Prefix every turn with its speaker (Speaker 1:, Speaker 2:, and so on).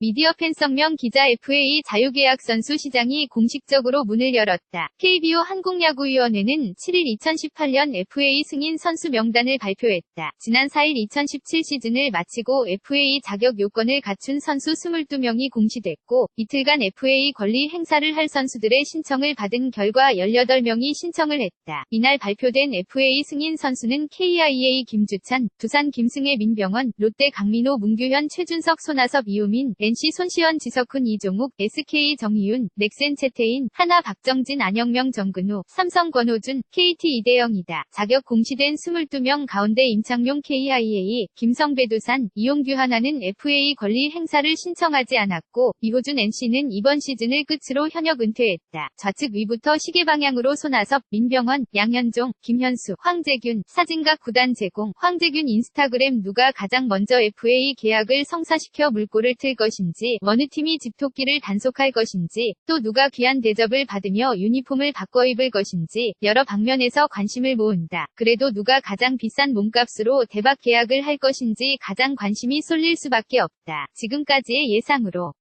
Speaker 1: 미디어 팬성명 기자 FA 자유계약 선수 시장이 공식적으로 문을 열었다. KBO 한국야구위원회는 7일 2018년 FA 승인 선수 명단을 발표했다. 지난 4일 2017 시즌을 마치고 FA 자격 요건을 갖춘 선수 22명이 공시됐고 이틀간 FA 권리 행사를 할 선수들의 신청을 받은 결과 18명이 신청을 했다. 이날 발표된 FA 승인 선수는 KIA 김주찬, 두산 김승혜 민병헌, 롯데 강민호 문규현 최준석 손아섭 이우민, NC 손시현 지석훈 이종욱, SK 정희윤, 넥센 채태인, 하나 박정진 안영명 정근우, 삼성 권호준, KT 이대영이다. 자격 공시된 22명 가운데 임창용 KIA, 김성배 두산, 이용규 하나는 FA 권리 행사를 신청하지 않았고 이호준 NC는 이번 시즌을 끝으로 현역 은퇴했다. 좌측 위부터 시계 방향으로 손아섭, 민병헌, 양현종, 김현수, 황재균, 사진각 구단 제공, 황재균 인스타그램 누가 가장 먼저 FA 계약을 성사시켜 물꼬를 틀 것 인지, 어느 팀이 집토끼를 단속할 것인지, 또 누가 귀한 대접을 받으며 유니폼을 바꿔 입을 것인지, 여러 방면에서 관심을 모은다. 그래도 누가 가장 비싼 몸값으로 대박 계약을 할 것인지 가장 관심이 쏠릴 수밖에 없다. 지금까지의 예상으로